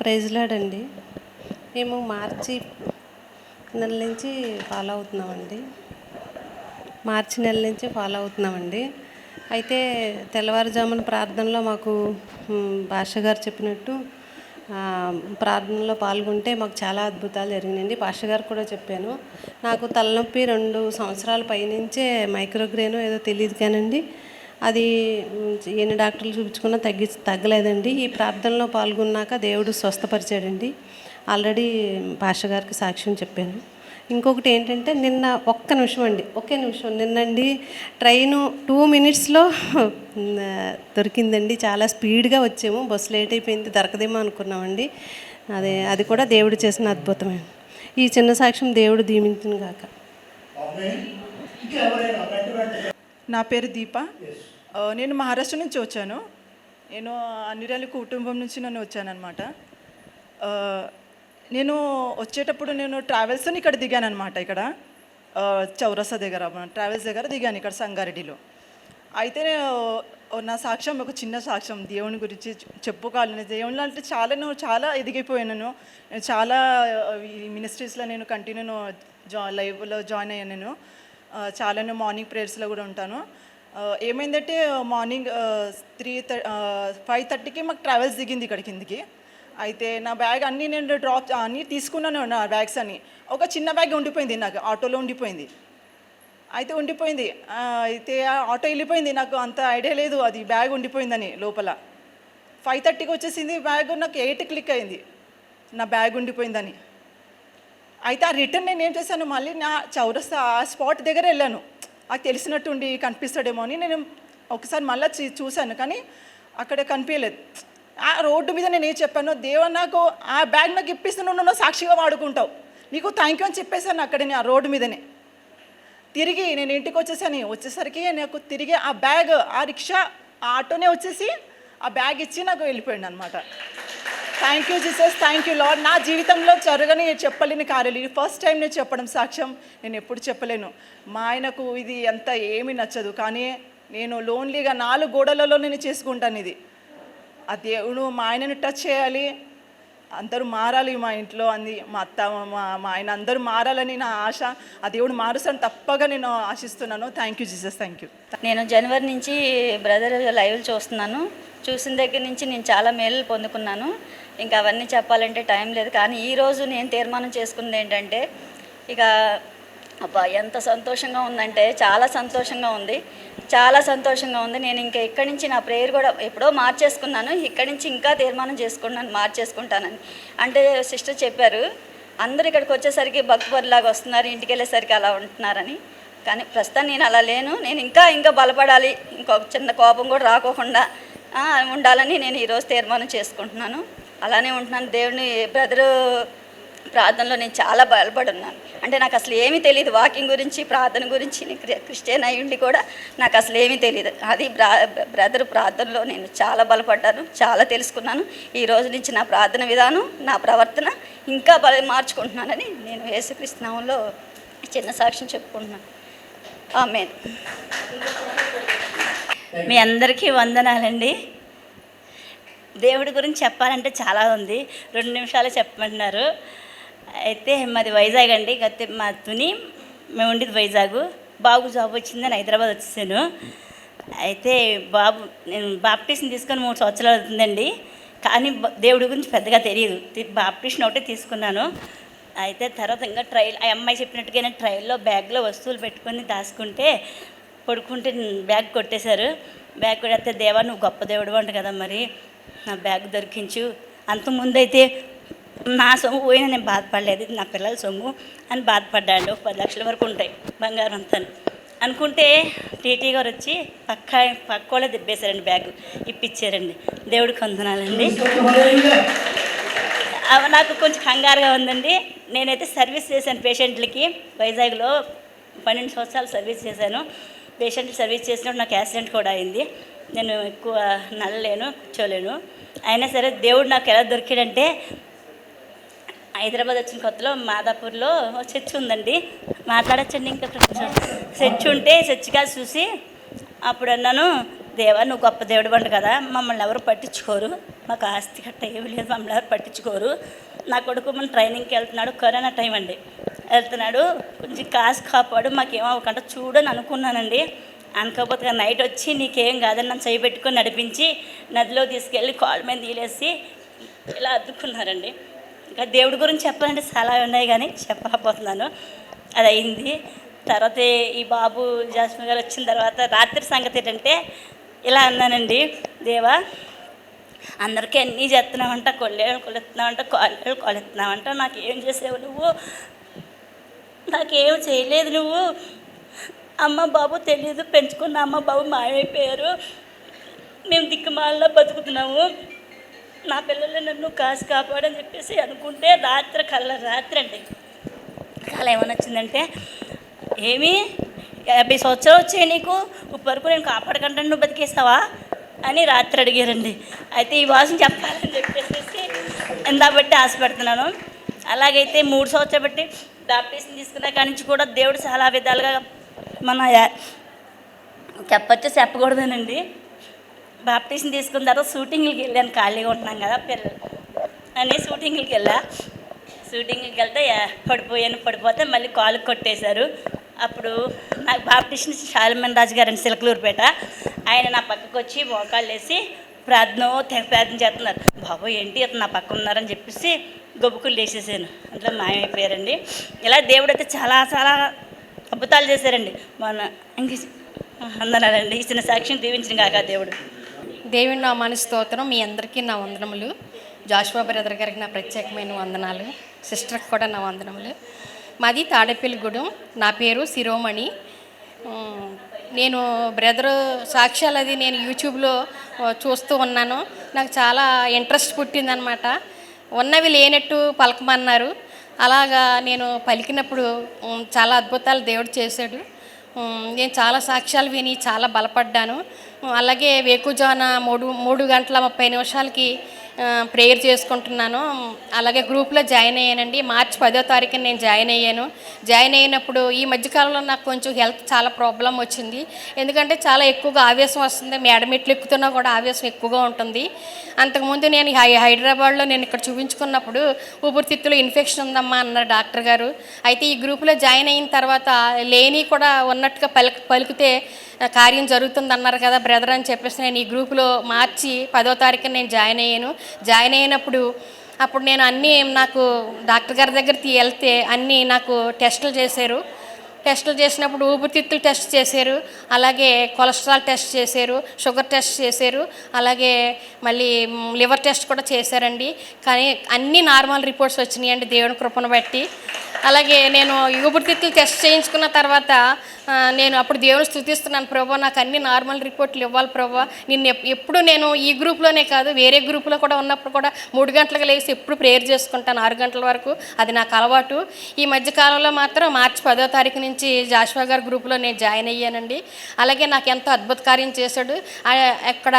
ప్రైజ్లాడండి. మేము మార్చి నెల నుంచి ఫాలో అవుతున్నామండి. మార్చి నెల నుంచి ఫాలో అవుతున్నామండి. అయితే తెల్లవారుజామున ప్రార్థనలో మాకు భాష గారు చెప్పినట్టు ప్రార్థనలో పాల్గొంటే మాకు చాలా అద్భుతాలు జరిగినాయండి. భాష గారు కూడా చెప్పాను. నాకు తలనొప్పి రెండు సంవత్సరాల పైనుంచే మైక్రోగ్రేను ఏదో తెలియదు కానండి. అది ఎన్ని డాక్టర్లు చూపించుకున్నా తగ్గి తగ్గలేదండి. ఈ ప్రార్థనలో పాల్గొన్నాక దేవుడు స్వస్థపరిచాడండి. ఆల్రెడీ భాష గారికి సాక్ష్యం చెప్పాను. ఇంకొకటి ఏంటంటే నిన్న ఒక్క నిమిషం అండి ఒకే నిమిషం. నిన్నండి ట్రైను టూ మినిట్స్లో దొరికిందండి. చాలా స్పీడ్గా వచ్చాము. బస్సు లేట్ అయిపోయింది దొరకదేమో అనుకున్నామండి. అదే అది కూడా దేవుడు చేసిన అద్భుతమే. ఈ చిన్న సాక్ష్యం దేవుడు దీవించును కాక నా పేరు దీప. నేను మహారాష్ట్ర నుంచి వచ్చాను. నేను అన్నిరాలి కుటుంబం నుంచి నన్ను వచ్చానమాట నేను వచ్చేటప్పుడు నేను ట్రావెల్స్తో ఇక్కడ దిగాను అనమాట ఇక్కడ. ఆ, చౌరస్తా దగ్గర ట్రావెల్స్ దగ్గర దిగాను ఇక్కడ సంగారెడ్డిలో. అయితే నా సాక్ష్యం ఒక చిన్న సాక్ష్యం దేవుని గురించి చెప్పుకోవాలి దేవుని అంటే చాలా నేను చాలా ఎదిగిపోయాను నేను. చాలా మినిస్ట్రీస్లో నేను కంటిన్యూ జా లైవ్లో జాయిన్ అయ్యాను నేను. చాలానే చాలా నేను మార్నింగ్ ప్రేయర్స్లో కూడా ఉంటాను. ఏమైందంటే మార్నింగ్ త్రీ ఫైవ్ థర్టీకి మాకు ట్రావెల్స్ దిగింది ఇక్కడ కిందికి. అయితే నా బ్యాగ్ అన్నీ నేను డ్రాప్ అన్నీ తీసుకున్నాను నా బ్యాగ్స్ అన్నీ. ఒక చిన్న బ్యాగ్ ఉండిపోయింది నాకు ఆటోలో ఉండిపోయింది. అయితే ఉండిపోయింది. అయితే ఆటో వెళ్ళిపోయింది. నాకు అంత ఐడియా లేదు అది బ్యాగ్ ఉండిపోయిందని లోపల. ఫైవ్ థర్టీకి వచ్చేసింది బ్యాగ్ నాకు ఎయిట్ క్లిక్ అయింది. నా బ్యాగ్ ఉండిపోయిందని. అయితే ఆ రిటర్న్ నేను ఏం చేశాను? మళ్ళీ నా చౌరస్తా ఆ స్పాట్ దగ్గర వెళ్ళాను. నాకు తెలిసినట్టుండి కనిపిస్తాడేమో అని నేను ఒకసారి మళ్ళీ చూ- చూశాను. కానీ అక్కడ కనిపించలేదు. ఆ రోడ్డు మీద నేను ఏం చెప్పాను దేవ నాకు ఆ బ్యాగ్ నాకు ఇప్పిస్తున్నాను నువ్వు సాక్షిగా వాడుకుంటావు. నీకు థ్యాంక్ యూ అని చెప్పేశాను అక్కడనే ఆ రోడ్డు మీదనే. తిరిగి నేను ఇంటికి వచ్చేసాను. వచ్చేసరికి నాకు తిరిగి ఆ బ్యాగ్ ఆ రిక్షా ఆ ఆటోనే వచ్చేసి ఆ బ్యాగ్ ఇచ్చి నాకు వెళ్ళిపోయాడు అనమాట thank you Jesus thank you Lord నా జీవితంలో జరగని చెప్పలేని కార్యాలు. ఇది ఫస్ట్ టైం నేను చెప్పడం సాక్ష్యం. నేను ఎప్పుడు చెప్పలేను. మా ఆయనకు ఇది అంత ఏమీ నచ్చదు. కానీ నేను లోన్లీగా నాలుగు గోడలలో నేను చేసుకుంటాను ఇది. ఆ దేవుడు మా ఆయనను టచ్ చేయాలి. అందరూ మారాలి మా ఇంట్లో అంది మా అత్త మా మా ఆయన అందరూ మారాలని నా ఆశ. ఆ దేవుడు మారుస్తాను తప్పగా నేను ఆశిస్తున్నాను. Thank you Jesus thank you నేను జనవరి నుంచి బ్రదర్ లైవ్ చూస్తున్నాను. చూసిన దగ్గర నుంచి నేను చాలా మేలు పొందుకున్నాను. ఇంకా అవన్నీ చెప్పాలంటే టైం లేదు. కానీ ఈరోజు నేను తీర్మానం చేసుకుంది ఏంటంటే ఇక అబ్బా ఎంత సంతోషంగా ఉందంటే చాలా సంతోషంగా ఉంది. చాలా సంతోషంగా ఉంది. నేను ఇంకా ఇక్కడి నుంచి నా ప్రేయర్ కూడా ఎప్పుడో మార్చేసుకున్నాను. ఇక్కడి నుంచి ఇంకా తీర్మానం చేసుకున్నాను మార్చేసుకుంటానని. అంటే సిస్టర్ చెప్పారు అందరు ఇక్కడికి వచ్చేసరికి భక్తులాగా వస్తున్నారు ఇంటికి వెళ్ళేసరికి అలా ఉంటున్నారని. కానీ ప్రస్తుతం నేను అలా లేను. నేను ఇంకా ఇంకా బలపడాలి. ఇంకొక చిన్న కోపం కూడా రాకోకుండా ఉండాలని నేను ఈరోజు తీర్మానం చేసుకుంటున్నాను. అలానే ఉంటున్నాను. దేవుని బ్రదరు ప్రార్థనలో నేను చాలా బలపడున్నాను అంటే నాకు అసలు ఏమీ తెలియదు వాకింగ్ గురించి ప్రార్థన గురించి క్రిస్టియన్ అయ్యుండి కూడా నాకు అసలు ఏమీ తెలియదు అది బ్రదర్ ప్రార్థనలో నేను చాలా బలపడ్డాను చాలా తెలుసుకున్నాను. ఈ రోజు నుంచి నా ప్రార్థన విధానం నా ప్రవర్తన ఇంకా బల మార్చుకుంటున్నానని నేను యేసుక్రీస్తునామంలో చిన్న సాక్ష్యం చెప్పుకుంటున్నాను. ఆమె మీ అందరికీ వందనాలండి. దేవుడి గురించి చెప్పాలంటే చాలా ఉంది. రెండు నిమిషాలు చెప్పమంటున్నారు. అయితే మాది వైజాగ్ అండి. గత మా తుని మేము ఉండేది వైజాగ్. బాబు జాబ్ వచ్చిందని హైదరాబాద్ వచ్చేసాను. అయితే బాబు నేను బాప్టిషన్ తీసుకొని మూడు సంవత్సరాలు అవుతుందండి. కానీ దేవుడి గురించి పెద్దగా తెలియదు. బాప్టిషన్ ఒకటే తీసుకున్నాను. అయితే తర్వాత ఇంకా ట్రైల్ ఆ అమ్మాయి చెప్పినట్టుగానే ట్రైల్లో బ్యాగ్లో వస్తువులు పెట్టుకొని దాచుకుంటే పడుకుంటే బ్యాగ్ కొట్టేశారు. బ్యాగ్ కొట్టేస్తే దేవా నువ్వు గొప్ప దేవుడు అంట కదా మరి. నా బ్యాగ్ దొరికించు. అంత ముందైతే నా సొమ్ము పోయినా నేను బాధపడలేదు. ఇది నా పిల్లల సొమ్ము అని బాధపడ్డాడు. పది లక్షల వరకు ఉంటాయి. బంగారం అంతా అనుకుంటే టీటీ గారు వచ్చి పక్క పక్క వాళ్ళే దిబ్బేశారండి బ్యాగ్. ఇప్పించారండి దేవుడికి వందనాలండి. అవి నాకు కొంచెం కంగారుగా ఉందండి. నేనైతే సర్వీస్ చేశాను పేషెంట్లకి. వైజాగ్లో పన్నెండు సంవత్సరాలు సర్వీస్ చేశాను. పేషెంట్ సర్వీస్ చేసినప్పుడు నాకు యాక్సిడెంట్ కూడా అయింది. నేను ఎక్కువ నడలేను కూర్చోలేను. అయినా సరే దేవుడు నాకు ఎలా దొరికాడంటే హైదరాబాద్ వచ్చిన కొత్తలో మాదాపూర్లో చర్చ్ ఉందండి. మాట్లాడచ్చండి ఇంకా చర్చ్ ఉంటే చర్చిగా చూసి అప్పుడు అన్నాను దేవా నువ్వు గొప్ప దేవుడు పండు కదా మమ్మల్ని ఎవరు పట్టించుకోరు. మాకు ఆస్తి గట్ట ఏమి లేదు మమ్మల్ని ఎవరు పట్టించుకోరు. నా కొడుకు మన ట్రైనింగ్కి వెళ్తున్నాడు కరోనా టైం అండి. వెళ్తున్నాడు కొంచెం కాసు కాపాడు మాకేమో అవ్వకుండా చూడని అనుకున్నానండి. అనుకోకపోతే నైట్ వచ్చి నీకేం కాదని నన్ను చేయి పెట్టుకొని నడిపించి నదిలో తీసుకెళ్ళి కాళ్ళ మీద తీలేసి ఇలా అద్దుకున్నారండి. ఇంకా దేవుడి గురించి చెప్పాలంటే చాలా ఉన్నాయి కానీ చెప్పకపోతున్నాను అది అయింది తర్వాత ఈ బాబు జాస్మి గారు వచ్చిన తర్వాత రాత్రి సంగతి ఏంటంటే ఇలా అన్నానండి. దేవా అందరికీ అన్నీ చేస్తున్నామంట కొల్లేళ్ళు కొలుస్తున్నావంట కాళ్ళేళ్ళు కొలుస్తున్నావంట నాకు ఏం చేసావు నువ్వు? నాకేం చేయలేదు నువ్వు? అమ్మ బాబు తెలియదు పెంచుకున్న అమ్మ బాబు మాయమైపోయారు. మేము దిక్కుమాలలో బతుకుతున్నాము. నా పిల్లలు నన్ను కాసు కాపాడని చెప్పేసి అనుకుంటే రాత్రి కళ్ళ రాత్రి అండి. కళ ఏమని వచ్చిందంటే ఏమి? యాభై సంవత్సరాలు వచ్చాయి నీకు ఇప్పటివరకు నేను కాపాడకుండా నువ్వు బతికేస్తావా? అని రాత్రి అడిగారండి. అయితే ఈ వాసన చెప్పాలని చెప్పేసి ఎందా బట్టి ఆశపడుతున్నాను. అలాగైతే మూడు సంవత్సరాలు బట్టి బాప్టిజం తీసుకున్న కాడి నుంచి కూడా దేవుడు చాలా విధాలుగా మన చెప్పచ్చు చెప్పకూడదేనండి. బాప్టిషన్ తీసుకున్న తర్వాత షూటింగ్లకి వెళ్ళాను ఖాళీగా ఉంటున్నాం కదా పిల్లలు అని షూటింగ్లకి వెళ్ళా. షూటింగ్కి వెళ్తే పడిపోయాను పడిపోతే మళ్ళీ కాలు కొట్టేశారు. అప్పుడు నాకు బాప్టిషన్ శాలమన్ రాజు గారు సిలకలూరుపేట ఆయన నా పక్కకు వచ్చి మోకాళ్ళు వేసి ప్రార్థన ప్రార్థన చేస్తున్నారు. బాబు ఏంటి అతను నా పక్క ఉన్నారని చెప్పేసి గొబ్బుకులు వేసేసాను. అట్లా మాయమైపోయారండి. ఇలా దేవుడు అయితే చాలా చాలా అద్భుతాలు చేశారండి. మన అందనాలండి ఇచ్చిన సాక్ష్యం దీవించిన కాక దేవుడు. దేవుని నా మన స్తోత్రం. మీ అందరికీ నా వందనములు. జాషువా బ్రదర్ గారికి నా ప్రత్యేకమైన వందనాలు. సిస్టర్కి కూడా నా వందనములు. మాది తాడేపల్లిగూడెం. నా పేరు శిరోమణి. నేను బ్రదర్ సాక్ష్యాలు అది నేను యూట్యూబ్లో చూస్తూ ఉన్నాను. నాకు చాలా ఇంట్రెస్ట్ పుట్టిందనమాట. ఉన్నవి లేనట్టు పలకమన్నారు. అలాగా నేను పలికినప్పుడు చాలా అద్భుతాలు దేవుడు చేశాడు. నేను చాలా సాక్ష్యాలు విని చాలా బలపడ్డాను. అలాగే వేకుజాన మూడు మూడు గంటల ముప్పై నిమిషాలకి ప్రేయర్ చేసుకుంటున్నాను. అలాగే గ్రూప్లో జాయిన్ అయ్యానండి. మార్చి పదో తారీఖున నేను జాయిన్ అయ్యాను. జాయిన్ అయినప్పుడు ఈ మధ్యకాలంలో నాకు కొంచెం హెల్త్ చాలా ప్రాబ్లం వచ్చింది. ఎందుకంటే చాలా ఎక్కువగా ఆవేశం వస్తుంది. మేడ మెట్లు ఎక్కుతున్నా కూడా ఆవేశం ఎక్కువగా ఉంటుంది. అంతకుముందు నేను హై హైదరాబాద్లో నేను ఇక్కడ చూపించుకున్నప్పుడు ఊపిరితిత్తులో ఇన్ఫెక్షన్ ఉందమ్మా అన్నారు డాక్టర్ గారు. అయితే ఈ గ్రూప్లో జాయిన్ అయిన తర్వాత లేని కూడా ఉన్నట్టుగా పలికి పలికితే కార్యం జరుగుతుంది అన్నారు కదా బ్రదర్ అని చెప్పేసి నేను ఈ గ్రూప్లో మార్చి పదో తారీఖున నేను జాయిన్ అయ్యాను. జాయిన్ అయినప్పుడు అప్పుడు నేను అన్నీ నాకు డాక్టర్ గారి దగ్గర వెళ్తే అన్నీ నాకు టెస్టులు చేశారు. టెస్టులు చేసినప్పుడు ఊపిరితిత్తులు టెస్ట్ చేశారు. అలాగే కొలెస్ట్రాల్ టెస్ట్ చేశారు షుగర్ టెస్ట్ చేశారు. అలాగే మళ్ళీ లివర్ టెస్ట్ కూడా చేశారండి. కానీ అన్ని నార్మల్ రిపోర్ట్స్ వచ్చినాయండి దేవుని కృపను బట్టి. అలాగే నేను ఊపిరితిత్తులు టెస్ట్ చేయించుకున్న తర్వాత నేను అప్పుడు దేవుని స్థుతిస్తున్నాను ప్రభా నాకు అన్ని నార్మల్ రిపోర్ట్లు ఇవ్వాలి ప్రభా. నిన్ను ఎప్పుడు నేను ఈ గ్రూప్లోనే కాదు వేరే గ్రూప్లో కూడా ఉన్నప్పుడు కూడా మూడు గంటలకు లేచి ఎప్పుడు ప్రేయర్ చేసుకుంటాను ఆరు గంటల వరకు. అది నాకు అలవాటు. ఈ మధ్య కాలంలో మాత్రం మార్చి పదో తారీఖు నుంచి జాషువా గారి గ్రూప్లో నేను జాయిన్ అయ్యానండి. అలాగే నాకు ఎంతో అద్భుత కార్యం చేశాడు. అక్కడ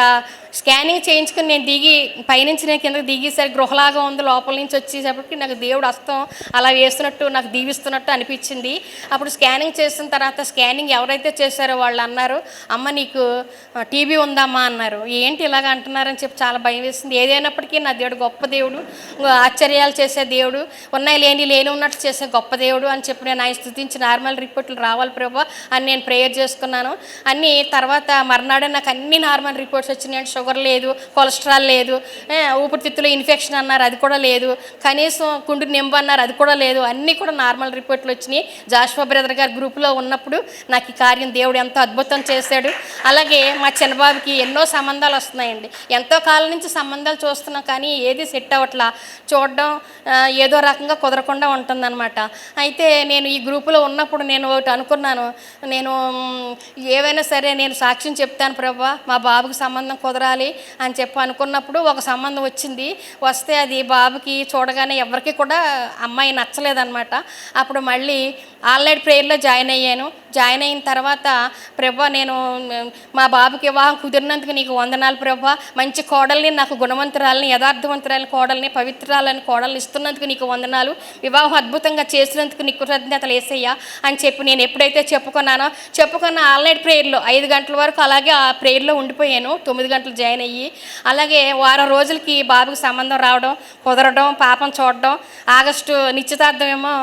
స్కానింగ్ చేయించుకుని నేను దిగి పైనుంచి నేను కిందకి దిగేసరి గృహలాగా ఉంది లోపల నుంచి వచ్చేసేపటికి నాకు దేవుడు హస్తం అలా వేస్తున్నట్టు నాకు దీవిస్తున్నట్టు అనిపించింది. అప్పుడు స్కానింగ్ చేసిన తర్వాత స్కానింగ్ ఎవరైతే చేశారో వాళ్ళు అన్నారు అమ్మ నీకు టీబీ ఉందమ్మా అన్నారు. ఏంటి ఇలాగ అంటున్నారని చెప్పి చాలా భయం వేసింది. ఏదైనప్పటికీ నా దేవుడు గొప్ప దేవుడు. ఆశ్చర్యాలు చేసే దేవుడు. ఉన్నాయి లేని లేని ఉన్నట్టు చేసే గొప్ప దేవుడు అని చెప్పి నేను ఆయన స్థుతించి నార్మల్ రిపోర్ట్లు రావాలి ప్రభా అని నేను ప్రేయర్ చేసుకున్నాను. అన్ని తర్వాత మర్నాడే నాకు అన్ని నార్మల్ రిపోర్ట్స్ వచ్చినాయి. షుగర్ లేదు కొలెస్ట్రాల్ లేదు ఊపిరితిత్తులో ఇన్ఫెక్షన్ అన్నారు అది కూడా లేదు. కనీసం కుండు నింబు అన్నారు అది కూడా లేదు. అన్నీ కూడా నార్మల్ రిపోర్ట్లు వచ్చినాయి. జాష్వా బ్రదర్ గారి గ్రూప్లో ఉన్నప్పుడు నాకు ఈ కార్యం దేవుడు ఎంతో అద్భుతం చేశాడు. అలాగే మా చిన్నబాబుకి ఎన్నో సంబంధాలు వస్తున్నాయండి. ఎంతో కాలం నుంచి సంబంధాలు చూస్తున్నాం కానీ ఏది సెట్ అవ్వట్లా. చూడడం ఏదో రకంగా కుదరకుండా ఉంటుందన్నమాట. అయితే నేను ఈ గ్రూపులో ఉన్నప్పుడు నేను ఒకటి అనుకున్నాను. నేను ఏవైనా సరే నేను సాక్ష్యం చెప్తాను ప్రభా మా బాబుకి సంబంధం కుదరాలి అని చెప్పి అనుకున్నప్పుడు ఒక సంబంధం వచ్చింది. వస్తే అది బాబుకి చూడగానే ఎవరికి కూడా అమ్మాయి నచ్చలేదన్నమాట. అప్పుడు మళ్ళీ ఆల్రెడీ ప్రేయర్లో జాయిన్ అయ్యాను. జాయిన్ అయిన తర్వాత ప్రభా నేను మా బాబుకి వివాహం కుదిరినందుకు నీకు వందనాలు ప్రభా. మంచి కోడల్ని నాకు గుణవంతురాలని యథార్థవంతురాలని కోడల్ని పవిత్రాలని కోడల్ని ఇస్తున్నందుకు నీకు వందనాలు. వివాహం అద్భుతంగా చేసినందుకు నీకు కృతజ్ఞతలు వేసేయ్యా అని చెప్పి నేను ఎప్పుడైతే చెప్పుకున్నానో చెప్పుకున్న ఆల్రెడీ ప్రేయర్లో ఐదు గంటల వరకు అలాగే ఆ ప్రేయర్లో ఉండిపోయాను. తొమ్మిది గంటలు జాయిన్ అయ్యి అలాగే వారం రోజులకి బాబుకి సంబంధం రావడం కుదరడం పాపం చూడడం ఆగస్టు నిశ్చితార్థం ఏమో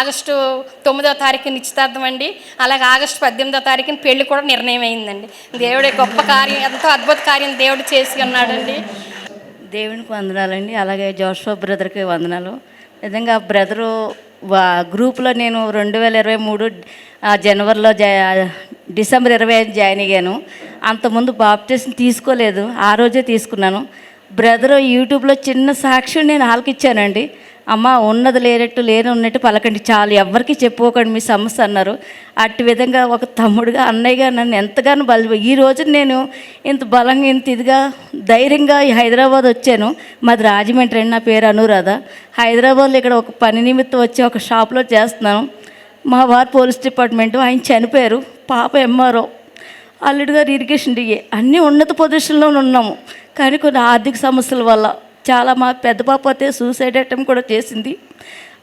ఆగస్టు తొమ్మిదో తారీఖు నిశ్చితార్థం అండి. అలాగే ఆగస్టు పద్దెనిమిదో తారీఖున పెళ్ళి కూడా నిర్ణయం అయిందండి దేవుడి గొప్ప కార్యం ఎంతో అద్భుత కార్యం దేవుడు చేసి ఉన్నాడండి. దేవునికి వందనాలండి. అలాగే జోషో బ్రదర్కి వందనాలు. నిజంగా బ్రదరు గ్రూప్లో నేను రెండు వేల ఇరవై మూడు జనవరిలో డిసెంబర్ ఇరవై ఐదు జాయిన్ అయ్యాను. అంతకుముందు బాప్టిస్ట్ తీసుకోలేదు. ఆ రోజే తీసుకున్నాను. బ్రదరు యూట్యూబ్లో చిన్న సాక్ష్యం నేను ఆలకిచ్చానండి అమ్మ ఉన్నది లేనట్టు లేని ఉన్నట్టు పలకండి. చాలు ఎవరికి చెప్పుకోకండి మీ సమస్య అన్నారు. అట్టి విధంగా ఒక తమ్ముడుగా అన్నయ్యగా నన్ను ఎంతగానో బల ఈ రోజు నేను ఇంత బలంగా ఇంత ఇదిగా ధైర్యంగా ఈ హైదరాబాద్ వచ్చాను. మాది రాజమండ్రి అండి నా పేరు అనురాధ. హైదరాబాద్లో ఇక్కడ ఒక పని నిమిత్తం వచ్చి ఒక షాప్లో చేస్తున్నాను. మా వారు పోలీస్ డిపార్ట్మెంట్ ఆయన చనిపోయారు. పాప ఎంఆర్ఓ. అల్లుడు గారు ఇరిగేషన్ డిఏ. అన్నీ ఉన్నత పొజిషన్లో ఉన్నాము. కానీ కొన్ని ఆర్థిక సమస్యల వల్ల చాలా మా పెద్ద పాప అయితే సూసైడ్ అటెంప్ట్ కూడా చేసింది.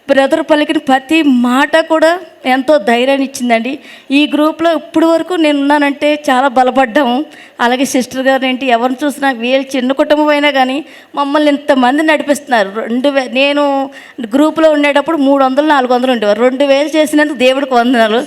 బ్రదర్ పలికిన ప్రతి మాట కూడా ఎంతో ధైర్యాన్ని ఇచ్చిందండి. ఈ గ్రూప్లో ఇప్పటి వరకు నేను ఉన్నానంటే చాలా బలపడ్డాము. అలాగే సిస్టర్ గారు ఏంటి ఎవరిని చూసినా వీళ్ళు చిన్న కుటుంబం అయినా కానీ మమ్మల్ని ఇంతమంది నడిపిస్తున్నారు. రెండు వే నేను గ్రూప్లో ఉండేటప్పుడు మూడు వందలు నాలుగు వందలు ఉండేవారు. రెండు వేలు చేసినందుకు దేవుడికి వందనాలు.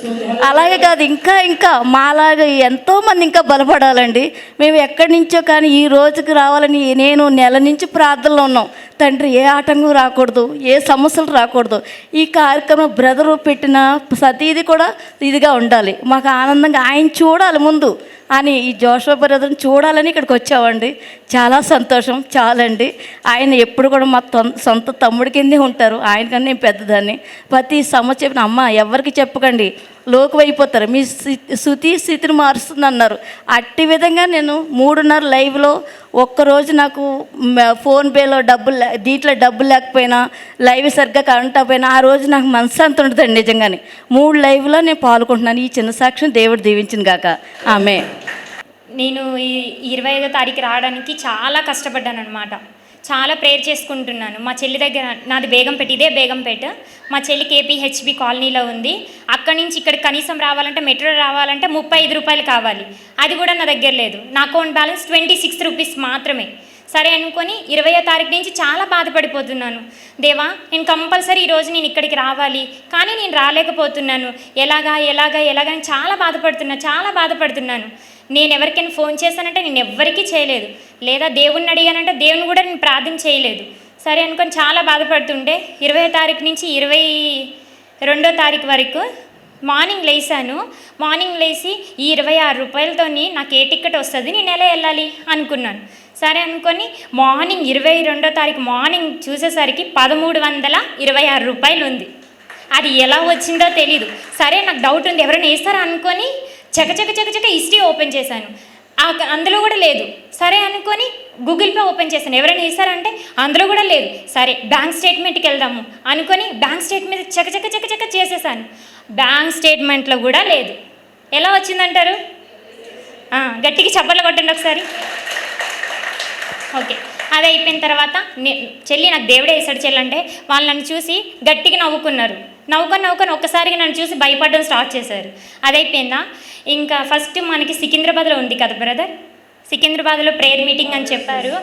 అలాగే కాదు ఇంకా ఇంకా మాలాగా ఎంతోమంది ఇంకా బలపడాలండి. మేము ఎక్కడి నుంచో కానీ ఈ రోజుకి రావాలని నేను నెల నుంచి ప్రార్థనలో ఉన్నాం. తండ్రి ఏ ఆటంకం రాకూడదు ఏ సమస్యలు రాకూడదు. ఈ కార్యక్రమం బ్రదరు పెట్టిన ప్రతిదీ కూడా ఇదిగా ఉండాలి. మాకు ఆనందంగా ఆయన చూడాలి ముందు. అని ఈ జోషో బ్రదర్ని చూడాలని ఇక్కడికి వచ్చామండి. చాలా సంతోషం చాలండి. ఆయన ఎప్పుడు కూడా మా తొం- సొంత తమ్ముడి కిందే ఉంటారు. ఆయనకన్నా నేను పెద్దదాన్ని. ప్రతి సమస్య అమ్మ ఎవరికి చెప్పకండి? లోకువైపోతారు మీ స్థి- శృతి స్థితిని మారుస్తుంది అన్నారు అట్టి విధంగా నేను మూడున్నర లైవ్లో ఒక్కరోజు నాకు ఫోన్పేలో డబ్బులు దీంట్లో డబ్బులు లేకపోయినా లైవ్ సరిగ్గా కరెంట్ అయిపోయినా ఆ రోజు నాకు మనశ్శాంతి ఉంటుందండి నిజంగానే. మూడు లైవ్లో నేను పాల్గొంటున్నాను. ఈ చిన్న సాక్ష్యం దేవుడు దీవించింది కాక ఆమె నేను ఈ ఇరవై ఐదో తారీఖు రావడానికి చాలా కష్టపడ్డాను అనమాట చాలా ప్రేయర్ చేసుకుంటున్నాను. మా చెల్లి దగ్గర నాది బేగంపేట ఇదే బేగంపేట. మా చెల్లి కేపీహెచ్బి కాలనీలో ఉంది. అక్కడి నుంచి ఇక్కడ కనీసం రావాలంటే మెట్రో రావాలంటే ముప్పై ఐదు రూపాయలు కావాలి. అది కూడా నా దగ్గర లేదు. నా account balance twenty six rupees మాత్రమే. సరే అనుకొని ఇరవయో తారీఖు నుంచి చాలా బాధపడిపోతున్నాను. దేవా నేను కంపల్సరీ ఈరోజు నేను ఇక్కడికి రావాలి. కానీ నేను రాలేకపోతున్నాను. ఎలాగా ఎలాగా ఎలాగా అని చాలా బాధపడుతున్నా చాలా బాధపడుతున్నాను. నేను ఎవరికైనా ఫోన్ చేశానంటే నేను ఎవ్వరికీ చేయలేదు. లేదా దేవుణ్ణి అడిగానంటే దేవుని కూడా నేను ప్రార్థన చేయలేదు. సరే అనుకొని చాలా బాధపడుతుండే ఇరవై తారీఖు నుంచి ఇరవై రెండో తారీఖు వరకు మార్నింగ్ లేసాను మార్నింగ్ లేచి ఈ ఇరవై ఆరు రూపాయలతోని నాకు ఏ టికెట్ వస్తుంది నేను ఎలా వెళ్ళాలి అనుకున్నాను. సరే అనుకొని మార్నింగ్ ఇరవై రెండో తారీఖు మార్నింగ్ చూసేసరికి పదమూడు వందల ఇరవై ఆరు రూపాయలు ఉంది అది ఎలా వచ్చిందో తెలీదు. సరే నాకు డౌట్ ఉంది ఎవరైనా వేస్తారా అనుకొని చకచక చకచక హిస్టరీ ఓపెన్ చేశాను. ఆ- అందులో కూడా లేదు. సరే అనుకొని గూగుల్ పే ఓపెన్ చేశాను. ఎవరైనా చేశారంటే అందులో కూడా లేదు. సరే బ్యాంక్ స్టేట్మెంట్కి వెళ్దాము అనుకొని బ్యాంక్ స్టేట్మెంట్ చకచక చకచక చేసేసాను. బ్యాంక్ స్టేట్మెంట్లో కూడా లేదు. ఎలా వచ్చిందంటారు? గట్టికి చప్పట్లు కొట్టండి ఒకసారి. ఓకే. అది అయిపోయిన తర్వాత చెల్లి నాకు దేవుడే వేసాడు చెల్లి అంటే వాళ్ళు నన్ను చూసి గట్టిగా నవ్వుకున్నారు. నవ్వుకొని నవ్వుకొని ఒక్కసారిగా నన్ను చూసి భయపడడం స్టార్ట్ చేశారు. అది అయిపోయిందా? ఇంకా ఫస్ట్ మనకి సికింద్రాబాద్లో ఉంది కదా బ్రదర్ సికింద్రాబాద్లో ప్రేయర్ మీటింగ్ అని చెప్పారు.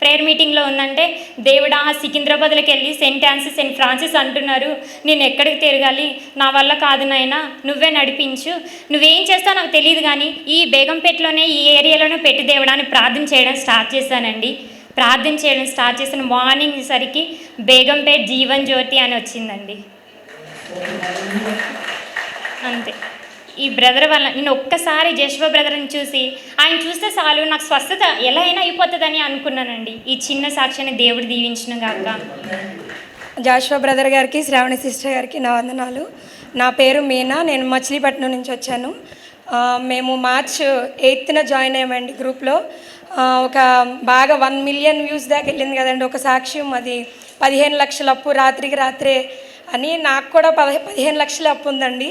ప్రేయర్ మీటింగ్లో ఉందంటే దేవుడా సికింద్రాబాద్లోకి వెళ్ళి సెయింట్ ఆన్సిస్ సెయింట్ ఫ్రాన్సిస్ అంటున్నారు. నేను ఎక్కడికి తిరగాలి? నా వల్ల కాదు నాయనా నువ్వే నడిపించు. నువ్వేం చేస్తావు నాకు తెలియదు కానీ ఈ బేగంపేటలోనే ఈ ఏరియాలోనే పెట్టి దేవుడా అని ప్రార్థన చేయడం స్టార్ట్ చేశానండి. ప్రార్థన చేయడం స్టార్ట్ చేసిన మార్నింగ్ సరికి బేగంపేట్ జీవన్ జ్యోతి అని వచ్చిందండి. అంతే. ఈ బ్రదర్ వల్ల నేను ఒక్కసారి జశ్వ బ్రదర్ని చూసి ఆయన చూస్తే చాలు నాకు స్వస్థత ఎలా అయినా అయిపోతుందని అనుకున్నానండి. ఈ చిన్న సాక్ష్యాన్ని దేవుడు దీవించిన గాక. జాషువా బ్రదర్ గారికి శ్రావణి సిస్టర్ గారికి నా వందనాలు. నా పేరు మీనా నేను మచిలీపట్నం నుంచి వచ్చాను. మేము మార్చ్ ఎయిత్న జాయిన్ అయ్యామండి గ్రూప్లో. ఒక బాగా వన్ మిలియన్ వ్యూస్ దాకా వెళ్ళింది కదండి ఒక సాక్ష్యం అది పదిహేను లక్షల అప్పు రాత్రికి రాత్రే అని నాకు కూడా పది పదిహేను లక్షల అప్పు ఉందండి.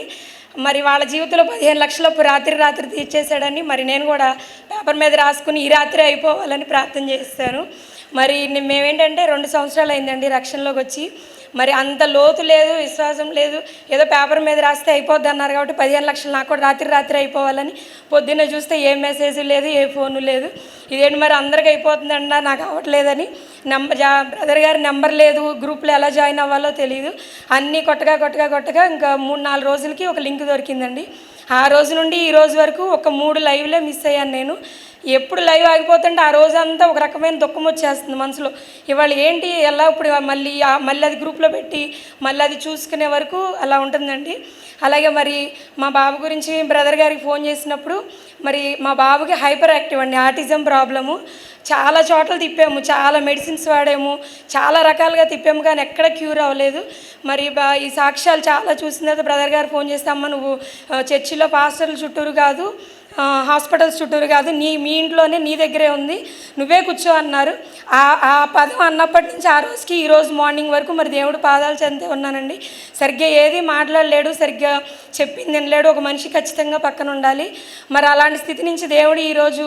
మరి వాళ్ళ జీవితంలో పదిహేను లక్షలపు రాత్రి రాత్రి తీర్చేశాడని మరి నేను కూడా పేపర్ మీద రాసుకుని ఈ రాత్రి అయిపోవాలని ప్రార్థన చేస్తాను. మరి మేమేంటంటే రెండు సంవత్సరాలు అయిందండి రక్షణలోకి వచ్చి. మరి అంత లోతు లేదు విశ్వాసం లేదు. ఏదో పేపర్ మీద రాస్తే అయిపోద్ది అన్నారు కాబట్టి పదిహేను లక్షలు నాకు కూడా రాత్రి రాత్రి అయిపోవాలని పొద్దున్న చూస్తే ఏ మెసేజ్ లేదు ఏ ఫోను లేదు. ఇదేంటి మరి అందరికి అయిపోతుంది నాకు అవ్వట్లేదని. నెంబర్ జా బ్రదర్ గారి నెంబర్ లేదు గ్రూప్లో ఎలా జాయిన్ అవ్వాలో తెలియదు అన్నీ కొట్టగా కొట్టగా కొట్టగా ఇంకా మూడు నాలుగు రోజులకి ఒక లింక్ దొరికిందండి. ఆ రోజు నుండి ఈ రోజు వరకు ఒక మూడు లైవ్లే మిస్ అయ్యాను నేను. ఎప్పుడు లైవ్ ఆగిపోతుంటే ఆ రోజంతా ఒక రకమైన దుఃఖం వచ్చేస్తుంది మనసులో. ఇవాళ ఏంటి? ఎలా ఇప్పుడు మళ్ళీ మళ్ళీ అది గ్రూప్లో పెట్టి మళ్ళీ అది చూసుకునే వరకు అలా ఉంటుందండి. అలాగే మరి మా బాబు గురించి బ్రదర్ గారికి ఫోన్ చేసినప్పుడు మరి మా బాబుకి హైపర్ యాక్టివ్ అండి ఆటిజం ప్రాబ్లము. చాలా చోట్ల తిప్పాము చాలా మెడిసిన్స్ వాడాము చాలా రకాలుగా తిప్పాము కానీ ఎక్కడ క్యూర్ అవ్వలేదు. మరి బా- ఈ సాక్ష్యాలు చాలా చూసిన తర్వాత బ్రదర్ గారు ఫోన్ చేస్తే అమ్మ నువ్వు చర్చిలో పాస్టర్ల చుట్టూరు కాదు హాస్పిటల్స్ చుట్టూరు కాదు నీ మీ ఇంట్లోనే నీ దగ్గరే ఉంది నువ్వే కూర్చో అన్నారు. ఆ ఆ పదం అన్నప్పటి నుంచి ఆ రోజుకి ఈ రోజు మార్నింగ్ వరకు మరి దేవుడు పాదాలు చెందే ఉన్నానండి. సరిగ్గా ఏది మాట్లాడలేడు సరిగ్గా చెప్పింది వినలేడు ఒక మనిషి ఖచ్చితంగా పక్కన ఉండాలి. మరి అలాంటి స్థితి నుంచి దేవుడు ఈరోజు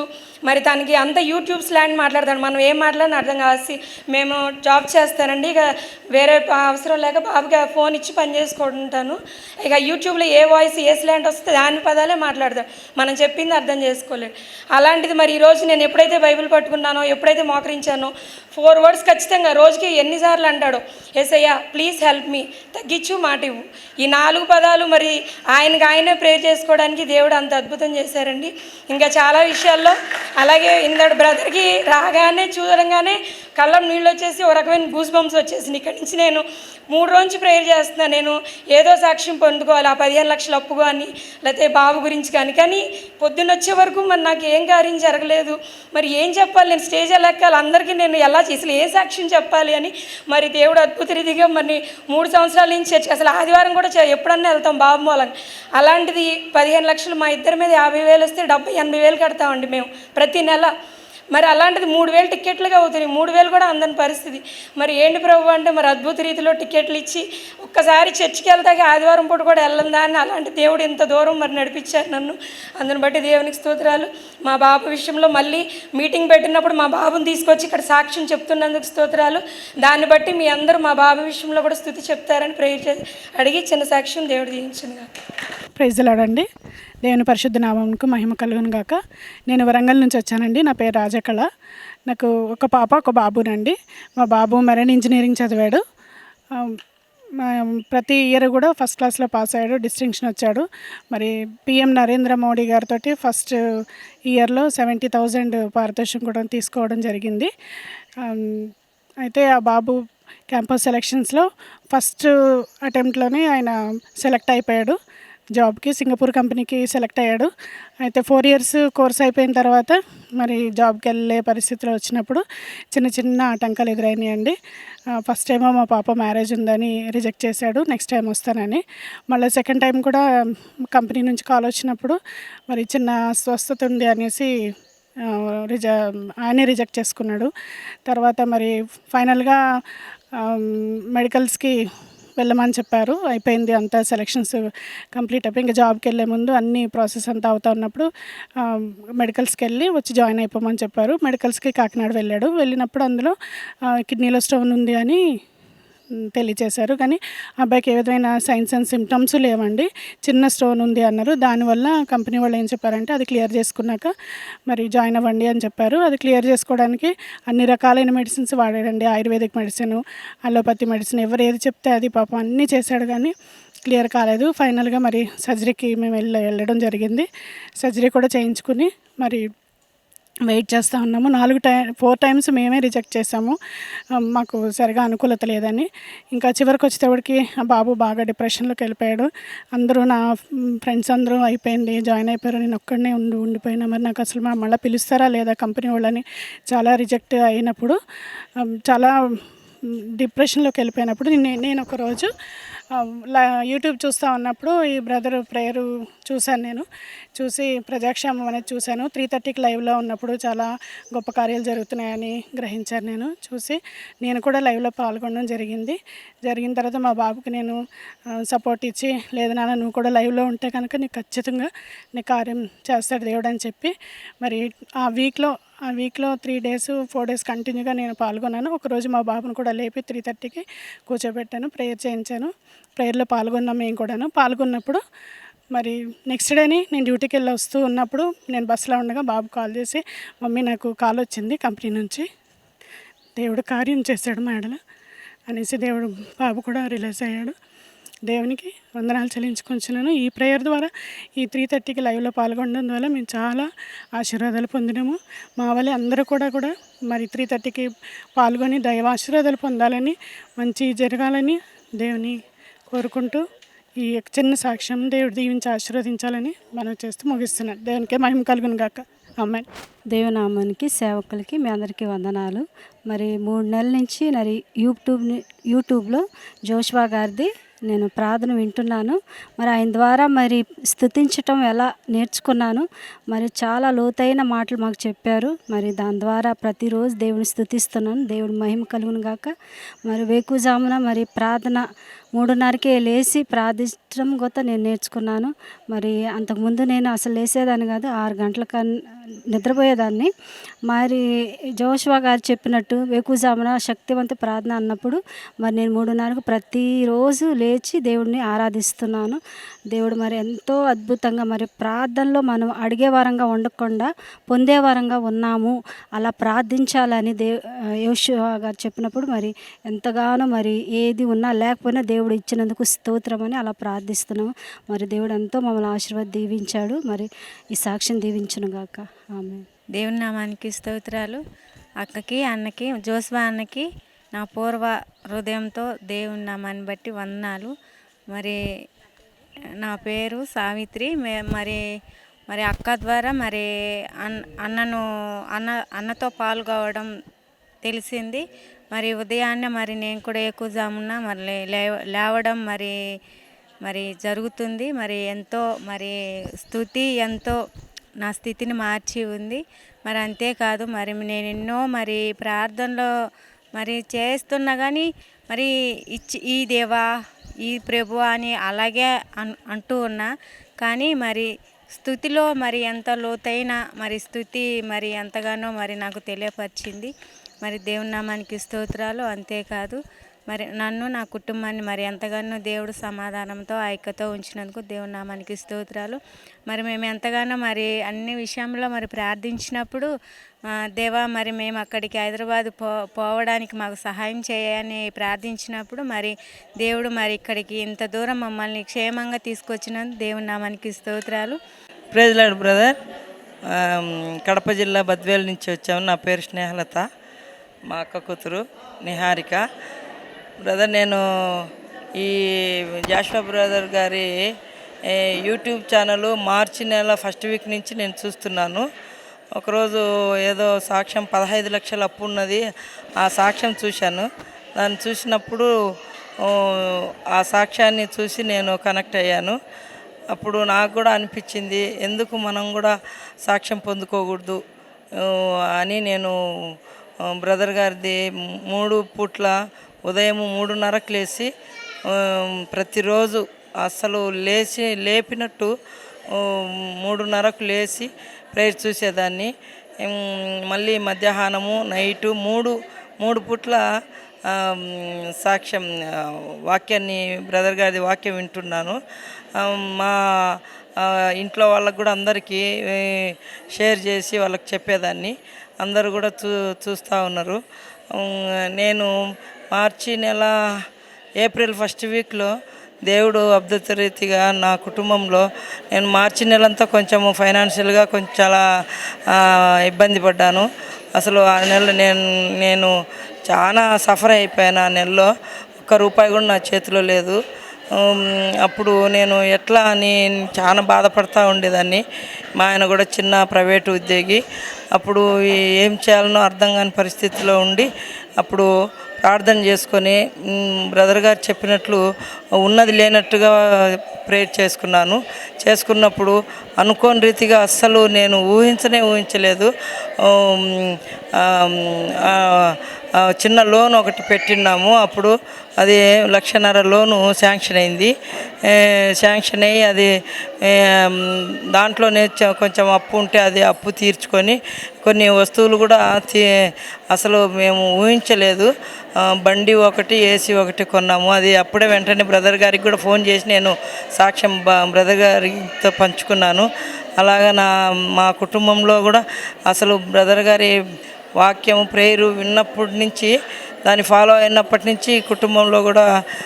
మరి తనకి అంత యూట్యూబ్ స్లాండ్ మాట్లాడతాడు. మనం ఏం మాట్లాడినా అర్థం కావాల్సి మేము జాబ్ చేస్తానండి ఇక వేరే అవసరం లేక బాబుకి ఫోన్ ఇచ్చి పని చేసుకుంటాను. ఇక యూట్యూబ్లో ఏ వాయిస్ ఏ స్లాంట్ వస్తే దాని పదాలే మాట్లాడతాడు. మనం చెప్పింది అర్థం చేసుకోలేడు అలాంటిది మరి ఈరోజు నేను ఎప్పుడైతే బైబిల్ పట్టుకున్నానో ఎప్పుడైతే మోకరించానో ఫోర్ వర్డ్స్ ఖచ్చితంగా రోజుకి ఎన్నిసార్లు అంటాడు ఎసయ్యా ప్లీజ్ హెల్ప్ మీ తగ్గించు మాట ఇవ్వు. ఈ నాలుగు పదాలు మరి ఆయనకి ఆయనే ప్రేర్ చేసుకోవడానికి దేవుడు అంత అద్భుతం చేశారండి. ఇంకా చాలా విషయాల్లో అలాగే ఇందడు బ్రదర్కి రాగానే చూడగానే కళ్ళం నీళ్ళు వచ్చేసి ఒక రకమైన గూస్ బంప్స్ వచ్చేసింది. ఇక్కడి నుంచి నేను మూడు రోజు ప్రేయర్ చేస్తున్నాను నేను ఏదో సాక్ష్యం పొందుకోవాలి. ఆ పదిహేను లక్షల అప్పు కానీ లేకపోతే బాబు గురించి కానీ కానీ పొద్దున్న వచ్చే వరకు మరి నాకు ఏం కార్యం జరగలేదు. మరి ఏం చెప్పాలి? నేను స్టేజ్ ఎలా ఎక్కాలి అందరికీ నేను ఎలా చేసి ఏ సాక్ష్యం చెప్పాలి అని మరి దేవుడు అద్భుత రీతిగా మరి మూడు సంవత్సరాల నుంచి చర్చ అసలు ఆదివారం కూడా చే- ఎప్పుడన్నా వెళ్తాం బాబు మూలం అలాంటిది పదిహేను లక్షలు మా ఇద్దరి మీద యాభై వేలు వస్తే డెబ్బై ఎనభై వేలు కడతామండి మేము ప్రతి నెల. మరి అలాంటిది మూడు వేలు టిక్కెట్లుగా అవుతున్నాయి మూడు వేలు కూడా అందని పరిస్థితి. మరి ఏంటి ప్రభు అంటే మరి అద్భుత రీతిలో టికెట్లు ఇచ్చి ఒక్కసారి చర్చికి వెళ్తాక ఆదివారం పూట కూడా వెళ్ళందా అని అలాంటి దేవుడు ఇంత దూరం మరి నడిపించారు నన్ను. అందుని బట్టి దేవునికి స్తోత్రాలు. మా బాబు విషయంలో మళ్ళీ మీటింగ్ పెట్టినప్పుడు మా బాబుని తీసుకొచ్చి ఇక్కడ సాక్ష్యం చెప్తున్నందుకు స్తోత్రాలు. దాన్ని బట్టి మీ అందరూ మా బాబు విషయంలో కూడా స్థుతి చెప్తారని ప్రేయర్ చేసి అడిగి చిన్న సాక్ష్యం దేవుడు దీవించను ప్రైజ్లాడండి దేవుని పరిశుద్ధ నామంకు మహిమ కలుగును గాక. నేను వరంగల్ నుంచి వచ్చానండి. నా పేరు రాజకళ. నాకు ఒక పాప ఒక బాబునండి. మా బాబు మెరైన్ ఇంజనీరింగ్ చదివాడు. ప్రతి ఇయర్ కూడా ఫస్ట్ క్లాస్లో పాస్ అయ్యాడు డిస్టింక్షన్ వచ్చాడు. మరి పిఎం నరేంద్ర మోడీ గారితో ఫస్ట్ ఇయర్లో సెవెంటీ థౌజండ్ పారితోషికం కూడా తీసుకోవడం జరిగింది. అయితే ఆ బాబు క్యాంపస్ సెలక్షన్స్లో ఫస్ట్ అటెంప్ట్లోనే ఆయన సెలెక్ట్ అయిపోయాడు. జాబ్కి సింగపూర్ కంపెనీకి సెలెక్ట్ అయ్యాడు. అయితే ఫోర్ ఇయర్స్ కోర్స్ అయిపోయిన తర్వాత మరి జాబ్కి వెళ్ళే పరిస్థితిలో వచ్చినప్పుడు చిన్న చిన్న ఆటంకాలు ఎదురైనాయండి. ఫస్ట్ ఏమో మా పాప మ్యారేజ్ ఉందని రిజెక్ట్ చేశాడు. నెక్స్ట్ టైం వస్తానని. మళ్ళీ సెకండ్ టైం కూడా కంపెనీ నుంచి కాల్ వచ్చినప్పుడు మరి చిన్న స్వస్థత ఉంది అనేసి రిజ ఆయనే రిజెక్ట్ చేసుకున్నాడు. తర్వాత మరి ఫైనల్గా మెడికల్స్కి వెళ్ళమని చెప్పారు. అయిపోయింది అంతా సెలక్షన్స్ కంప్లీట్ అయిపోయి ఇంకా జాబ్కి వెళ్ళే ముందు అన్ని ప్రాసెస్ అంతా అవుతా ఉన్నప్పుడు మెడికల్స్కి వెళ్ళి వచ్చి జాయిన్ అయిపోమని చెప్పారు. మెడికల్స్కి కాకినాడ వెళ్ళాడు. వెళ్ళినప్పుడు అందులో కిడ్నీలో స్టోన్ ఉంది అని తెలియచేశారు కానీ అబ్బాయికి ఏ విధమైన సైన్స్ అండ్ సిమ్టమ్స్ లేవండి. చిన్న స్టోన్ ఉంది అన్నారు. దానివల్ల కంపెనీ వాళ్ళు ఏం చెప్పారంటే అది క్లియర్ చేసుకున్నాక మరి జాయిన్ అవ్వండి అని చెప్పారు. అది క్లియర్ చేసుకోవడానికి అన్ని రకాలైన మెడిసిన్స్ వాడాడండి ఆయుర్వేదిక్ మెడిసిన్ అలోపతి మెడిసిన్ ఎవరు ఏది చెప్తే అది పాపం అన్నీ చేశాడు కానీ క్లియర్ కాలేదు. ఫైనల్గా మరి సర్జరీకి మేము వెళ్ళ వెళ్ళడం జరిగింది. సర్జరీ కూడా చేయించుకుని మరి వెయిట్ చేస్తూ ఉన్నాము. నాలుగు టై ఫోర్ టైమ్స్ మేమే రిజెక్ట్ చేసాము మాకు సరిగా అనుకూలత లేదని. ఇంకా చివరికి వచ్చేటప్పటికి ఆ బాబు బాగా డిప్రెషన్లోకి వెళ్ళిపోయాడు. అందరూ నా ఫ్రెండ్స్ అందరూ అయిపోయింది జాయిన్ అయిపోయారు. నేను ఒక్కడనే ఉండి ఉండిపోయినా. మరి నాకు అసలు మా- మళ్ళీ పిలుస్తారా లేదా కంపెనీ వాళ్ళని చాలా రిజెక్ట్ అయినప్పుడు చాలా డిప్రెషన్లోకి వెళ్ళిపోయినప్పుడు నేను నేను ఒకరోజు యూట్యూబ్ చూస్తూ ఉన్నప్పుడు ఈ బ్రదర్ ప్రేయరు చూశాను నేను. చూసి ప్రజాక్షేమం అనేది చూశాను. త్రీ థర్టీకి లైవ్లో ఉన్నప్పుడు చాలా గొప్ప కార్యాలు జరుగుతున్నాయని గ్రహించాను నేను. చూసి నేను కూడా లైవ్లో పాల్గొనడం జరిగింది. జరిగిన తర్వాత మా బాబుకి నేను సపోర్ట్ ఇచ్చి లేదు నాన్న నువ్వు కూడా లైవ్లో ఉంటే కనుక నీకు ఖచ్చితంగా నీ కార్యం చేస్తాడు దేవుడు అని చెప్పి మరి ఆ వీక్లో ఆ వీక్లో త్రీ డేస్ ఫోర్ డేస్ కంటిన్యూగా నేను పాల్గొన్నాను. ఒకరోజు మా బాబును కూడా లేపి త్రీ థర్టీకి కూర్చోబెట్టాను ప్రేయర్ చేయించాను. ప్రేయర్లో పాల్గొన్నాం మేము కూడాను. పాల్గొన్నప్పుడు మరి నెక్స్ట్ డేని నేను డ్యూటీకి వెళ్ళి వస్తూ ఉన్నప్పుడు నేను బస్సులో ఉండగా బాబు కాల్ చేసి మమ్మీ నాకు కాల్ వచ్చింది కంపెనీ నుంచి. దేవుడు కార్యం చేశాడు మేడలు అనేసి దేవుడు బాబు కూడా రిలీజ్ అయ్యాడు. దేవునికి వందనాలు చెల్లించుకొంచున్నాను. ఈ ప్రేయర్ ద్వారా ఈ త్రీ థర్టీకి లైవ్లో పాల్గొనడం ద్వారా మేము చాలా ఆశీర్వాదాలు పొందినాము. మా వాళ్ళు అందరూ కూడా కూడా మరి త్రీ థర్టీకి పాల్గొని దైవ ఆశీర్వాదాలు పొందాలని మంచి జరగాలని దేవుని కోరుకుంటూ ఈ యొక్క చిన్న సాక్ష్యం దేవుడు దీవించి ఆశీర్వదించాలని మనం చేస్తూ ముగిస్తున్నాను. దేవునికే మహిమ కలుగును గాక. అమ్మాయి దేవనామానికి సేవకులకి మీ అందరికీ వందనాలు. మరి మూడు నెలల నుంచి మరి యూట్యూబ్ యూట్యూబ్లో జోష్వా గారిది నేను ప్రార్థన వింటున్నాను. మరి ఆయన ద్వారా మరి స్థుతించటం ఎలా నేర్చుకున్నాను మరి చాలా లోతైన మాటలు మాకు చెప్పారు. మరి దాని ద్వారా ప్రతిరోజు దేవుని స్థుతిస్తున్నాను. దేవుడి మహిమ కలుగును గాక. మరి వేకుజామున మరి ప్రార్థన మూడున్నరకే లేచి ప్రార్థించడం గొత్త నేను నేర్చుకున్నాను. మరి అంతకుముందు నేను అసలు లేసేదాన్ని కాదు ఆరు గంటల నిద్రపోయేదాన్ని. మరి జోష్వా గారు చెప్పినట్టు వేకుజామున శక్తివంత ప్రార్థన అన్నప్పుడు మరి నేను మూడున్నరకు ప్రతిరోజు లేచి దేవుడిని ఆరాధిస్తున్నాను. దేవుడు మరి ఎంతో అద్భుతంగా మరి ప్రార్థనలో మనం అడిగే వారంగా ఉండకుండా పొందే వారంగా ఉన్నాము. అలా ప్రార్థించాలని దే గారు చెప్పినప్పుడు మరి ఎంతగానో మరి ఏది ఉన్నా లేకపోయినా దేవుడు ఇచ్చినందుకు స్తోత్రం అని అలా ప్రార్థిస్తున్నాము. మరి దేవుడు ఎంతో మమ్మల్ని ఆశీర్వాద దీవించాడు. మరి ఈ సాక్ష్యం దీవించును గాక. ఆమె దేవుని నామానికి స్తోత్రాలు. అక్కకి అన్నకి జోస్వా అన్నకి నా పూర్వ హృదయంతో దేవుని నామాన్ని బట్టి వందనాలు. మరి నా పేరు సావిత్రి. మే మరి మరి అక్క ద్వారా మరి అన్ అన్నను అన్న అన్నతో పాల్గొవడం తెలిసింది. మరి ఉదయాన్నే మరి నేను కూడా ఎక్కువజామున మరి లేవ- లేవడం మరి మరి జరుగుతుంది. మరి ఎంతో మరి స్థుతి ఎంతో నా స్థితిని మార్చి ఉంది. మరి అంతేకాదు మరి నేను ఎన్నో మరి ప్రార్థనలో మరి చేస్తున్నా కానీ మరి ఇచ్చి ఈ దేవా ఈ ప్రభు అని అలాగే అన్ అంటూ ఉన్నా కానీ మరి స్థుతిలో మరి ఎంత లోతైన మరి స్థుతి మరి ఎంతగానో మరి నాకు తెలియపరిచింది. మరి దేవుని నామానికి స్తోత్రాలు అంతేకాదు. మరి నన్ను నా కుటుంబాన్ని మరి ఎంతగానో దేవుడు సమాధానంతో ఐక్యతో ఉంచినందుకు దేవుడు నామానికి స్తోత్రాలు. మరి మేము ఎంతగానో మరి అన్ని విషయంలో మరి ప్రార్థించినప్పుడు దేవా మరి మేము అక్కడికి హైదరాబాద్ పో పోవడానికి మాకు సహాయం చేయని ప్రార్థించినప్పుడు మరి దేవుడు మరి ఇక్కడికి ఇంత దూరం మమ్మల్ని క్షేమంగా తీసుకొచ్చినందుకు దేవుడు నామానికి స్తోత్రాలు. ప్రేజ్ బ్రదర్ కడప జిల్లా బద్వేలు నుంచి వచ్చాము. నా పేరు స్నేహలత మా అక్క కూతురు నిహారిక. బ్రదర్ నేను ఈ జాషువా బ్రదర్ గారి యూట్యూబ్ ఛానల్ మార్చి నెల ఫస్ట్ వీక్ నుంచి నేను చూస్తున్నాను. ఒకరోజు ఏదో సాక్ష్యం పదహైదు లక్షల అప్పు ఉన్నది ఆ సాక్ష్యం చూశాను. దాన్ని చూసినప్పుడు ఆ సాక్ష్యాన్ని చూసి నేను కనెక్ట్ అయ్యాను. అప్పుడు నాకు కూడా అనిపించింది ఎందుకు మనం కూడా సాక్ష్యం పొందుకోకూడదు? అని నేను బ్రదర్ గారిది మూడు పూట్ల ఉదయం మూడున్నరకు లేచి ప్రతిరోజు అసలు లేచి లేపినట్టు మూడున్నరకు లేచి ప్రేయర్ చూసేదాన్ని. మళ్ళీ మధ్యాహ్నము నైటు మూడు మూడు పూట్ల సాక్ష్యం వాక్యాన్ని బ్రదర్ గారి వాక్యం వింటున్నాను. మా ఇంట్లో వాళ్ళకు కూడా అందరికీ షేర్ చేసి వాళ్ళకి చెప్పేదాన్ని. అందరూ కూడా చూ చూస్తూ ఉన్నారు. నేను మార్చి నెల ఏప్రిల్ ఫస్ట్ వీక్లో దేవుడు అద్భుత రీతిగా నా కుటుంబంలో నేను మార్చి నెలంతా కొంచెము ఫైనాన్షియల్గా కొంచెం చాలా ఇబ్బంది పడ్డాను. అసలు ఆ నెల నేను నేను చాలా సఫర్ అయిపోయాను ఆ నెలలో. ఒక్క రూపాయి కూడా నా చేతిలో లేదు. అప్పుడు నేను ఎట్లా అని చాలా బాధపడతా ఉండేదాన్ని. మా ఆయన కూడా చిన్న ప్రైవేటు ఉద్యోగి. అప్పుడు ఏం చేయాలనో అర్థం కాని పరిస్థితిలో ఉండి అప్పుడు ప్రార్థన చేసుకొని బ్రదర్ గారు చెప్పినట్లు ఉన్నది లేనట్టుగా ప్రేయర్ చేసుకున్నాను. చేసుకున్నప్పుడు అనుకోని రీతిగా అస్సలు నేను ఊహించనే ఊహించలేదు. చిన్న లోన్ ఒకటి పెట్టినాము అప్పుడు అది లక్షన్నర లోను శాంక్షన్ అయింది. శాంక్షన్ అయ్యి అది దాంట్లోనే కొంచెం అప్పు ఉంటే అది అప్పు తీర్చుకొని కొన్ని వస్తువులు కూడా తీ అసలు మేము ఊహించలేదు. బండి ఒకటి ఏసీ ఒకటి కొన్నాము. అది అప్పుడే వెంటనే బ్రదర్ గారికి కూడా ఫోన్ చేసి నేను సాక్ష్యం బ్రదర్ గారితో పంచుకున్నాను. అలాగా నా మా కుటుంబంలో కూడా అసలు బ్రదర్ గారి వాక్యం ప్రేయరు విన్నప్పటి నుంచి దాన్ని ఫాలో అయినప్పటి నుంచి కుటుంబంలో కూడా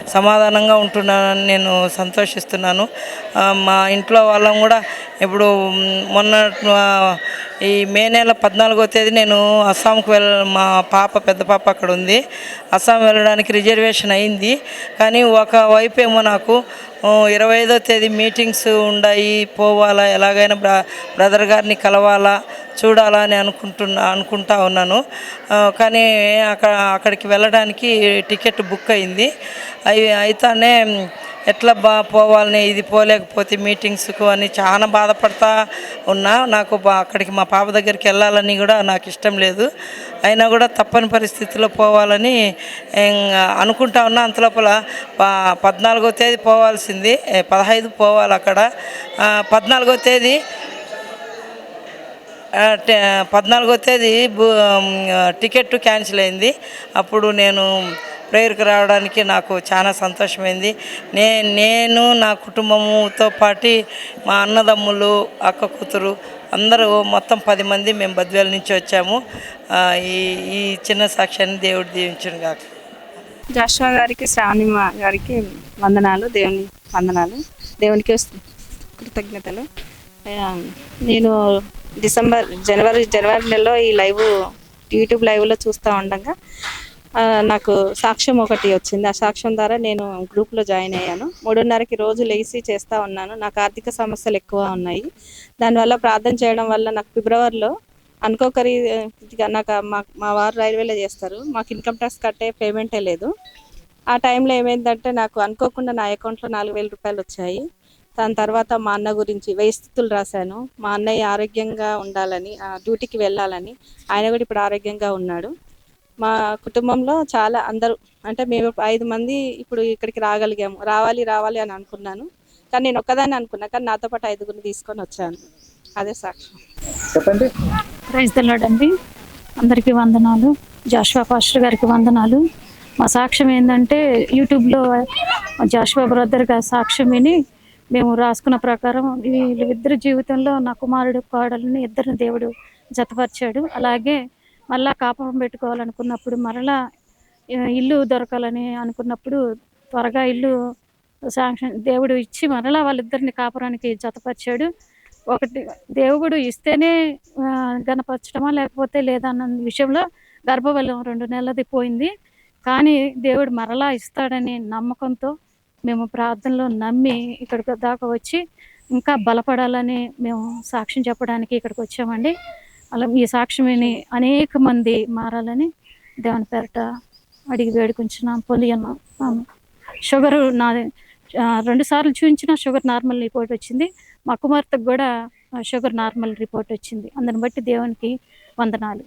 సమాధానంగా ఉంటున్నానని నేను సంతోషిస్తున్నాను. మా ఇంట్లో వాళ్ళం కూడా ఇప్పుడు మొన్న ఈ మే నెల పద్నాలుగో తేదీ నేను అస్సాంకు వెళ్ళ మా పాప పెద్ద పాప అక్కడ ఉంది. అస్సాం వెళ్ళడానికి రిజర్వేషన్ అయింది. కానీ ఒక వైపేమో ఏమో నాకు ఇరవై ఐదో తేదీ మీటింగ్స్ ఉన్నాయి పోవాలా ఎలాగైనా బ్ర బ్రదర్ గారిని కలవాలా చూడాలా అని అనుకుంటున్నా అనుకుంటా ఉన్నాను. కానీ అక్కడ అక్కడికి వెళ్ళడానికి టికెట్ బుక్ అయింది. అవి అయితేనే ఎట్లా బా పోవాలని ఇది పోలేకపోతే మీటింగ్స్కు అని చాలా బాధపడతా ఉన్నా. నాకు బా- అక్కడికి మా పాప దగ్గరికి వెళ్ళాలని కూడా నాకు ఇష్టం లేదు. అయినా కూడా తప్పని పరిస్థితిలో పోవాలని అనుకుంటా ఉన్నా. అంతలోపల పద్నాలుగో తేదీ పోవాల్సింది. పదహైదు పోవాలి అక్కడ. పద్నాలుగో తేదీ పద్నాలుగో తేదీ టికెట్ క్యాన్సిల్ అయింది. అప్పుడు నేను ప్రేయర్కి రావడానికి నాకు చాలా సంతోషమైంది. నే నేను నా కుటుంబముతో పాటు మా అన్నదమ్ములు అక్క కూతురు అందరూ మొత్తం పది మంది మేము బద్వేల నుంచి వచ్చాము. ఈ ఈ చిన్న సాక్ష్యాన్ని దేవుడు దీవించును కాక జాషువా గారికి శ్రావణి గారికి వందనాలు దేవుని వందనాలు. దేవునికి కృతజ్ఞతలు. నేను డిసెంబర్ జనవరి జనవరి నెలలో ఈ లైవ్ యూట్యూబ్ లైవ్లో చూస్తూ ఉండగా నాకు సాక్ష్యం ఒకటి వచ్చింది. ఆ సాక్ష్యం ద్వారా నేను గ్రూప్లో జాయిన్ అయ్యాను. మూడున్నరకి రోజు లేచి చేస్తూ ఉన్నాను. నాకు ఆర్థిక సమస్యలు ఎక్కువ ఉన్నాయి. దానివల్ల ప్రార్థన చేయడం వల్ల నాకు ఫిబ్రవరిలో అనుకోకరి నాకు మా మా వారు రైల్వేలో చేస్తారు. మాకు ఇన్కమ్ ట్యాక్స్ కట్టే పేమెంటే లేదు. ఆ టైంలో ఏమైందంటే నాకు అనుకోకుండా నా అకౌంట్లో నాలుగు వేల రూపాయలు వచ్చాయి. దాని తర్వాత మా అన్న గురించి వెయ్యి స్థితులు రాశాను. మా అన్నయ్య ఆరోగ్యంగా ఉండాలని ఆ డ్యూటీకి వెళ్ళాలని ఆయన కూడా ఇప్పుడు ఆరోగ్యంగా ఉన్నాడు. మా కుటుంబంలో చాలా అందరూ అంటే మేము ఐదు మంది ఇప్పుడు ఇక్కడికి రాగలిగాము. రావాలి రావాలి అని అనుకున్నాను. కానీ నేను ఒక్కదాన్ని అనుకున్నా. కానీ నాతో పాటు ఐదుగురిని తీసుకొని వచ్చాను. అదే సాక్ష్యం. ప్రైజ్ అండి. అందరికీ వందనాలు. జాషువా పాస్టర్ గారికి వందనాలు. మా సాక్ష్యం ఏంటంటే యూట్యూబ్లో జాషువా బ్రదర్ గారి సాక్ష్యం విని మేము రాసుకున్న ప్రకారం వీళ్ళిద్దరి జీవితంలో నా కుమారుడు కోడలని ఇద్దరిని దేవుడు జతపరిచాడు. అలాగే మళ్ళా కాపం పెట్టుకోవాలనుకున్నప్పుడు మరలా ఇల్లు దొరకాలని అనుకున్నప్పుడు త్వరగా ఇల్లు శాంక్షన్ దేవుడు ఇచ్చి మరలా వాళ్ళిద్దరిని కాపురానికి జతపరిచాడు. ఒకటి దేవుడు ఇస్తేనే గనపరచడమా గణపరచడమా లేకపోతే లేదన్న విషయంలో గర్భబలం రెండు నెలలది పోయింది. కానీ దేవుడు మరలా ఇస్తాడని నమ్మకంతో మేము ప్రార్థనలో నమ్మి ఇక్కడికి దాకా వచ్చి ఇంకా బలపడాలని మేము సాక్ష్యం చెప్పడానికి ఇక్కడికి వచ్చామండి. అలా ఈ సాక్ష్యం విని అనేక మంది మారాలని దేవుని పేరట అడిగి వేడుకుంటున్నాం పొంది ఉన్నాం ఆమె. షుగరు నా రెండు సార్లు చూపించిన షుగర్ నార్మల్ రిపోర్ట్ వచ్చింది. మా కుమార్తెకు కూడా షుగర్ నార్మల్ రిపోర్ట్ వచ్చింది. అందుని బట్టి దేవునికి వందనాలు.